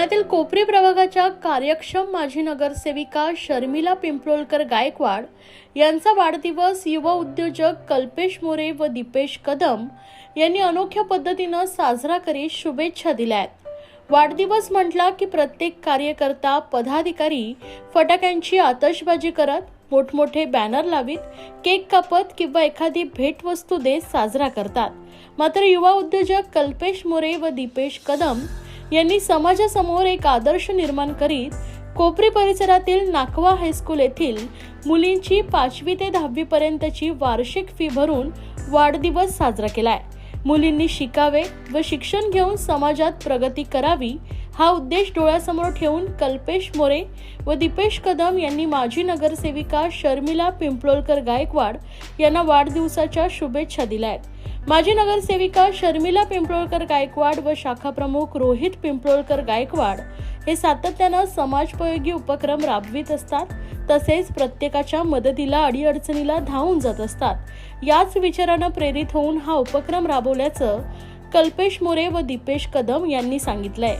ठाण्यातील कोपरी प्रभागाच्या कार्यक्षम माजी नगरसेविका शर्मिला पिंपलोलकर गायकवाड यांचा वाढदिवस युवा उद्योजक कल्पेश मोरे व दीपेश कदम यांनी अनोख्या पद्धतीनं साजरा करीत शुभेच्छा दिल्या आहेत. वाढदिवस म्हटला की प्रत्येक कार्यकर्ता पदाधिकारी फटाक्यांची आतषबाजी करत मोठमोठे बॅनर लावित केक कापत किंवा एखादी भेटवस्तू देत साजरा करतात. मात्र युवा उद्योजक कल्पेश मोरे व दीपेश कदम यांनी समाजासमोर एक आदर्श निर्माण करीत कोपरी परिसरातील नाकवा हायस्कूल येथील मुलींची पाचवी ते दहावी पर्यंतची वार्षिक फी भरून वाढदिवस साजरा केलाय. मुलींनी शिकावे व शिक्षण घेऊन समाजात प्रगती करावी हा उद्देश डोळ्यासमोर ठेवून कल्पेश मोरे व दीपेश कदम यांनी माजी नगरसेविका शर्मिला पिंपळोलकर गायकवाड यांना वाढदिवसाच्या शुभेच्छा दिल्या आहेत. माजी नगरसेविका शर्मिला पिंपळोलकर गायकवाड व शाखा प्रमुख रोहित पिंपळोलकर गायकवाड हे सातत्यानं समाजोपयोगी उपक्रम राबवित असतात. तसेच प्रत्येकाच्या मदतीला अडीअडचणीला धावून जात असतात. याच विचारानं प्रेरित होऊन हा उपक्रम राबवल्याचं कल्पेश मोरे व दीपेश कदम यांनी सांगितलंय.